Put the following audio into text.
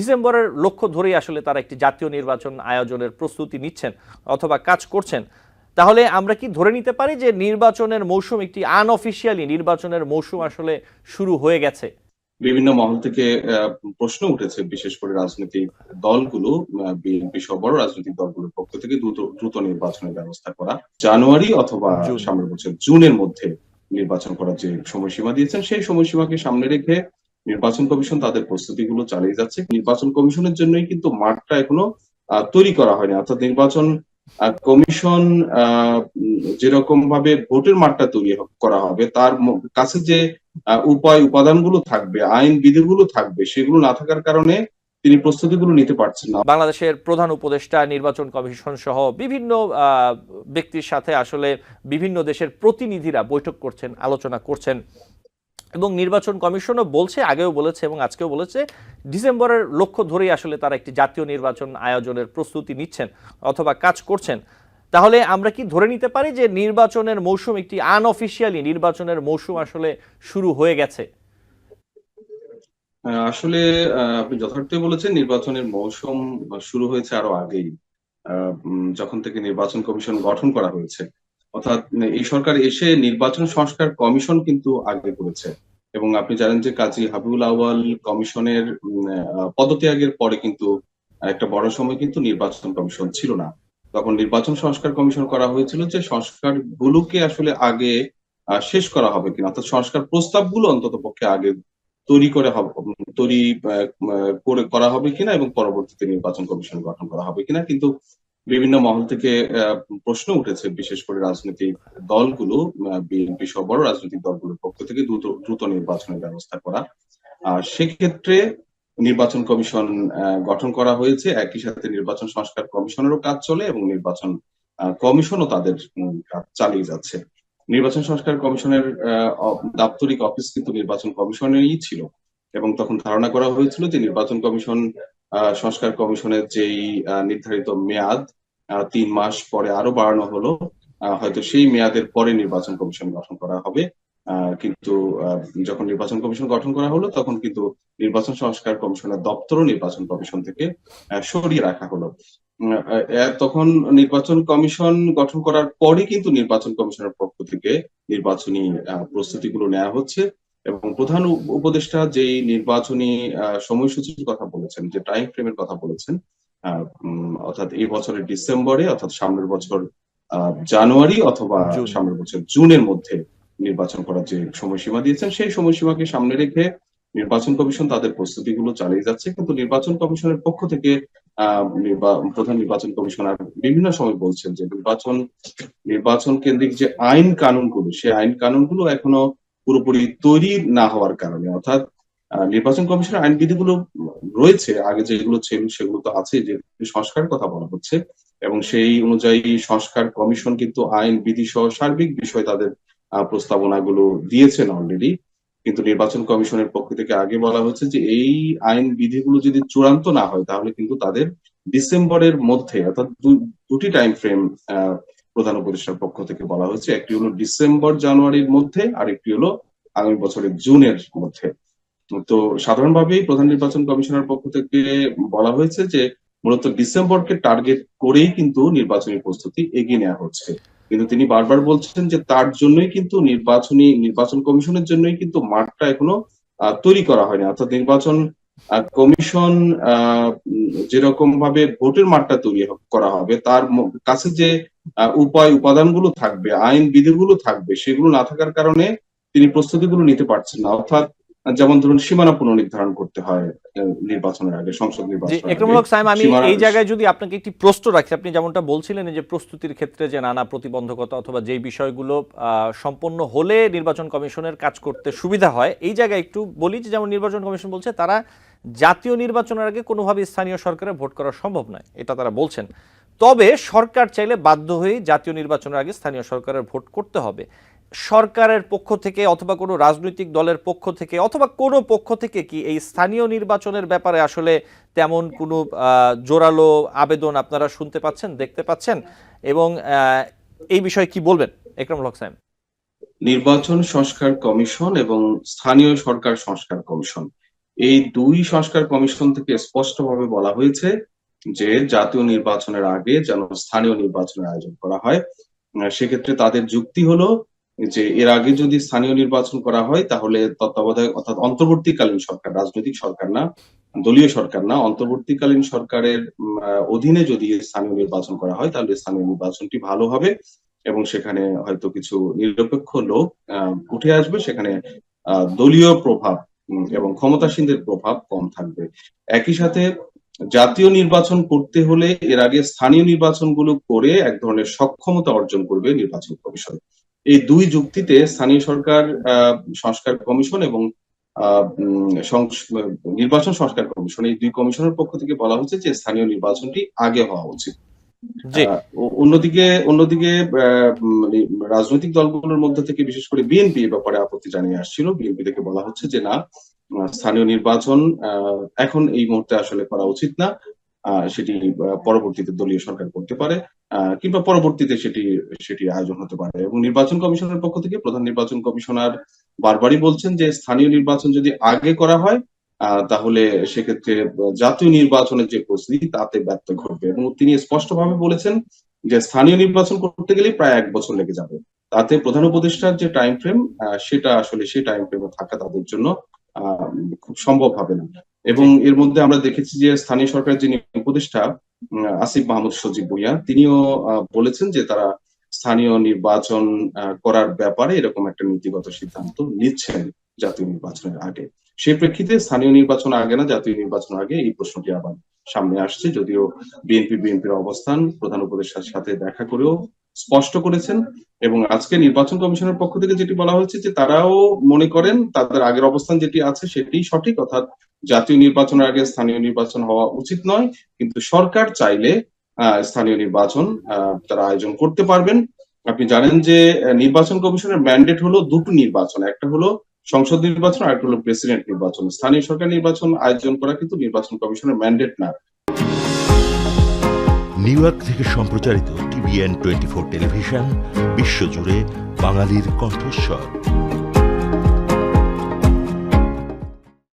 ডিসেম্বরের লক্ষ্য ধরেই আসলে তারা একটি জাতীয় নির্বাচন আয়োজনের প্রস্তুতি নিচ্ছেন অথবা কাজ করছেন। তাহলে আমরা কি ধরে নিতে পারি যে নির্বাচনের মৌসুম একটি আনঅফিসিয়ালি নির্বাচনের মৌসুম আসলে শুরু হয়ে গেছে? বিভিন্ন মহল থেকে প্রশ্ন উঠেছে বিশেষ করে রাজনৈতিক দলগুলো বিএনপি সহ বড় রাজনৈতিক দলগুলোর পক্ষ থেকে দ্রুত দ্রুত নির্বাচনের ব্যবস্থা করা। জানুয়ারি অথবা। সামনের বছর জুনের মধ্যে নির্বাচন করার যে সময়সীমা দিয়েছেন সেই সময়সীমাকে সামনে রেখে নির্বাচন কমিশন তাদের প্রস্তুতিগুলো চালিয়ে যাচ্ছে। নির্বাচন কমিশনের জন্যই কিন্তু মাঠটা এখনও তৈরি করা হয়নি। অর্থাৎ নির্বাচন কমিশন যেরকম ভাবে ভোটের মাঠটা তৈরি করা হবে, তার কাছে যে উপায়, উপাদানগুলো থাকবে, আইন বিধিগুলো থাকবে, সেগুলো না থাকার কারণে তিনি প্রস্তুতিগুলো নিতে পারছেন না। বাংলাদেশের প্রধান উপদেষ্টা, নির্বাচন কমিশন সহ বিভিন্ন ব্যক্তির সাথে আসলে বিভিন্ন দেশের প্রতিনিধিরা বৈঠক করছেন, আলোচনা করছেন। এবং নির্বাচন কমিশনও বলছে, আগেও বলেছে এবং আজকেও বলেছে, ডিসেম্বরের লক্ষ্য ধরেই আসলে তারা একটি জাতীয় নির্বাচন আয়োজনের প্রস্তুতি নিচ্ছেন অথবা কাজ করছেন। তাহলে আমরা কি ধরে নিতে পারি যে নির্বাচনের মৌসুম একটি আনঅফিসিয়ালি নির্বাচনের মৌসুম আসলে শুরু হয়ে গেছে? আসলে আপনি যথার্থই বলেছেন, নির্বাচনের মৌসুম শুরু হয়েছে আরও আগেই। যখন থেকে নির্বাচন কমিশন গঠন করা হয়েছে অর্থাৎ এই সরকার এসে নির্বাচন সংস্কার কমিশন কিন্তু আগে করেছে। এবং আপনি জানেন যে কাজী হাবিবুল আওয়াল কমিশনের পদত্যাগের পরে কিন্তু একটা বড় সময় কিন্তু নির্বাচন কমিশন ছিল না। তখন নির্বাচন সংস্কার কমিশন করা হয়েছিল যে সংস্কার গুলোকে আসলে আগে শেষ করা হবে কিনা। অর্থাৎ সংস্কার প্রস্তাবগুলো অন্তত পক্ষে আগে তৈরি করে হবে, তৈরি করে করা হবে কিনা এবং পরবর্তীতে নির্বাচন কমিশন গঠন করা হবে কিনা। কিন্তু বিভিন্ন মহল থেকে প্রশ্ন উঠেছে, বিশেষ করে রাজনৈতিক দলগুলো বিএনপি সহ বড় রাজনৈতিক দলগুলোর পক্ষ থেকে দ্রুত দ্রুত নির্বাচনের ব্যবস্থা করা। আর সেক্ষেত্রে নির্বাচন কমিশন গঠন করা হয়েছে। একই সাথে নির্বাচন সংস্কার কমিশনেরও কাজ চলে এবং নির্বাচন কমিশনও তাদের কাজ চালিয়ে যাচ্ছে। নির্বাচন সংস্কার কমিশনের দাপ্তরিক অফিস কিন্তু নির্বাচন কমিশনেরই ছিল এবং তখন ধারণা করা হয়েছিল যে নির্বাচন কমিশন সংস্কার কমিশনের যেই নির্ধারিত মেয়াদ তিন মাস পরে আরও বাড়ানো হলো। হয়তো সেই মেয়াদের পরে নির্বাচন কমিশন গঠন করা হবে। কিন্তু যখন নির্বাচন কমিশন গঠন করা হলো, তখন কিন্তু নির্বাচন সংস্কার কমিশনের দপ্তরও নির্বাচন কমিশন থেকে সরিয়ে রাখা হলো। তখন নির্বাচন কমিশন গঠন করার পরে কিন্তু নির্বাচন কমিশনের পক্ষ থেকে নির্বাচনী প্রস্তুতিগুলো নেওয়া হচ্ছে। এবং প্রধান উপদেষ্টা যেই নির্বাচনী আহ, সময়সূচির কথা বলেছেন যে টাইম ফ্রেমের কথা বলেছেন অর্থাৎ এই বছরের ডিসেম্বরে অর্থাৎ সামনের বছর আহ, জানুয়ারি অথবা সামনের বছর জুনের মধ্যে নির্বাচন করার যে সময়সীমা দিয়েছেন সেই সময়সীমাকে সামনে রেখে নির্বাচন কমিশন তাদের প্রস্তুতিগুলো চালিয়ে যাচ্ছে। কিন্তু নির্বাচন কমিশনের পক্ষ থেকে প্রধান নির্বাচন কমিশনার বিভিন্ন সময় বলছেন যে নির্বাচন নির্বাচন কেন্দ্রিক যে আইন কানুনগুলো সেই আইন কানুনগুলো এখনও পুরোপুরি তৈরি না হওয়ার কারণে, অর্থাৎ নির্বাচন কমিশনের আইন বিধিগুলো রয়েছে, আগে যেগুলো ছিল সেগুলো তো আছে, যে সংস্কারের কথা বলা হচ্ছে, এবং সেই অনুযায়ী সংস্কার কমিশন কিন্তু আইন বিধি সহ সার্বিক বিষয় তাদের প্রস্তাবনাগুলো দিয়েছেন অলরেডি কিন্তু নির্বাচন কমিশনের পক্ষ থেকে আগে বলা হচ্ছে যে এই আইন বিধিগুলো যদি চূড়ান্ত না হয়, তাহলে কিন্তু তাদের ডিসেম্বরের মধ্যে, অর্থাৎ দুটি টাইম ফ্রেম প্রধান উপদেষ্টার পক্ষ থেকে বলা হয়েছে, একটি হলো ডিসেম্বর জানুয়ারির মধ্যে আর একটি হলো আগামী বছরের জুনের মধ্যে। তো সাধারণভাবেই প্রধান নির্বাচন কমিশনের পক্ষ থেকে বলা হয়েছে যে, মূলত ডিসেম্বরকে টার্গেট করেই কিন্তু নির্বাচনী প্রস্তুতি এগিয়ে নেওয়া হচ্ছে। কিন্তু তিনি বারবার বলছেন যে, তার জন্যই কিন্তু নির্বাচনী, নির্বাচন কমিশনের জন্যই কিন্তু মাঠটা এখনও তৈরি করা হয়নি। অর্থাৎ নির্বাচন কমিশন যেরকম ভাবে ভোটের মাঠটা তৈরি করা হবে তার কাছে যে উপায় উপাদানগুলো থাকবে আইন বিধিগুলো থাকবে সেগুলো না থাকার কারণে তিনি প্রস্তুতিগুলো নিতে পারছেন না। অর্থাৎ যেমন ধরুন সীমানা পুনর্নির্ধারণ করতে হয় নির্বাচনের আগে সংসদ জি নির্বাচনের একরমুল সাইম আমি এই জায়গায় যদি আপনাকে একটি প্রশ্ন রাখি আপনি যেমনটা বলছিলেন যে প্রস্তুতির ক্ষেত্রে যে নানা প্রতিবন্ধকতা অথবা যেই বিষয়গুলো আহ, সম্পন্ন হলে নির্বাচন কমিশনের কাজ করতে সুবিধা হয় এই জায়গায় একটু বলি যে যেমন নির্বাচন কমিশন বলছে তারা জাতীয় নির্বাচনের আগে কোনোভাবে স্থানীয় সরকারে ভোট করা সম্ভব নয়, এটা তারা বলছেন। তবে সরকার চাইলে বাধ্য হয়ে জাতীয় নির্বাচনের আগে স্থানীয় সরকারের ভোট করতে হবে। সরকারের পক্ষ থেকে অথবা কোনো রাজনৈতিক দলের পক্ষ থেকে অথবা কোনো পক্ষ থেকে কি এই স্থানীয় নির্বাচনের ব্যাপারে আসলে তেমন কোনো জোরালো আবেদন আপনারা শুনতে পাচ্ছেন, দেখতে পাচ্ছেন? এবং এই বিষয়ে কি বলবেন? একরমুল হক সাইম নির্বাচন সংস্কার কমিশন এবং স্থানীয় সরকার সংস্কার কমিশন। এই দুই সংস্কার কমিশন থেকে স্পষ্টভাবে বলা হয়েছে যে জাতীয় নির্বাচনের আগে যেন স্থানীয় নির্বাচনের আয়োজন করা হয়। সেক্ষেত্রে তাদের যুক্তি হলো যে এর আগে যদি স্থানীয় নির্বাচন করা হয়, তাহলে তত্ত্বাবধায়ক অর্থাৎ অন্তর্বর্তীকালীন সরকার, রাজনৈতিক সরকার না, দলীয় সরকার না, অন্তর্বর্তীকালীন সরকারের অধীনে যদি স্থানীয় নির্বাচন করা হয়, তাহলে স্থানীয় নির্বাচনটি ভালো হবে এবং সেখানে হয়তো কিছু নিরপেক্ষ লোক উঠে আসবে। সেখানে দলীয় প্রভাব এবং ক্ষমতাসীনদের প্রভাব কম থাকবে। একই সাথে জাতীয় নির্বাচন করতে হলে এর আগে স্থানীয় নির্বাচনগুলো করে এক ধরনের সক্ষমতা অর্জন করবে নির্বাচন কমিশন। এই দুই যুক্তিতে স্থানীয় সরকার সংস্কার কমিশন এবং নির্বাচন সংস্কার কমিশন, এই দুই কমিশনের পক্ষ থেকে বলা হচ্ছে যে স্থানীয় নির্বাচনটি আগে হওয়া উচিত। অন্যদিকে অন্যদিকে মানে রাজনৈতিক দলগুলোর মধ্যে থেকে বিশেষ করে বিএনপি ব্যাপারে আপত্তি জানিয়ে আসছিল। বিএনপি থেকে বলা হচ্ছে যে না স্থানীয় নির্বাচন এখন এই মুহূর্তে আসলে করা উচিত না। সেটি পরবর্তীতে দলীয় সরকার করতে পারে কিংবা পরবর্তীতে সেটি সেটি আয়োজন হতে পারে। এবং নির্বাচন কমিশনের পক্ষ থেকে প্রধান নির্বাচন কমিশনার বারবারই বলছেন যে স্থানীয় নির্বাচন যদি আগে করা হয় তাহলে সেক্ষেত্রে জাতীয় নির্বাচনের যে প্রস্তুতি তাতে ব্যর্থ ঘটবে। এবং তিনি স্পষ্টভাবে বলেছেন যে স্থানীয় নির্বাচন করতে গেলে প্রায় এক বছর লেগে যাবে। তাতে প্রধান উপদেষ্টার যে টাইম ফ্রেম সেটা আসলে সেই টাইম ফ্রেমে থাকা তাদের জন্য খুব সম্ভব হবে না। এবং এর মধ্যে আমরা দেখেছি যে স্থানীয় সরকারের যিনি উপদেষ্টা আসিফ মাহমুদ সজীব ভুইয়া, তিনিও বলেছেন যে তারা স্থানীয় নির্বাচন করার ব্যাপারে এরকম একটা নীতিগত সিদ্ধান্ত নিচ্ছেন জাতীয় নির্বাচনের আগে। সেই প্রেক্ষিতে স্থানীয় নির্বাচন আগে না, জাতীয় নির্বাচন আগে এই প্রশ্নটি আবার সামনে আসছে। যদিও বিএনপি, বিএনপির অবস্থান প্রধান উপদেষ্টার সাথে দেখা করেও স্পষ্ট করেছেন এবং আজকে নির্বাচন কমিশনের পক্ষ থেকে যেটি বলা হয়েছে যে তারাও মনে করেন তাদের আগের অবস্থান যেটি আছে সেটি সঠিক, অর্থাৎ জাতীয় নির্বাচনের আগে স্থানীয় নির্বাচন হওয়া উচিত নয়। কিন্তু সরকার চাইলে স্থানীয় নির্বাচন তারা আয়োজন করতে পারবেন। আপনি জানেন যে নির্বাচন কমিশনের ম্যান্ডেট হলো দুটো নির্বাচন। একটা হলো সংসদ নির্বাচন আর হলো প্রেসিডেন্ট নির্বাচন। স্থানীয় সরকার নির্বাচন আয়োজন করা কিন্তু নির্বাচন কমিশনের ম্যান্ডেট না। নিউ ইয়র্ক থেকে সম্প্রচারিত টিভিএন টোয়েন্টি ফোর টেলিভিশন, বিশ্বজুড়ে বাঙালির কণ্ঠস্বর।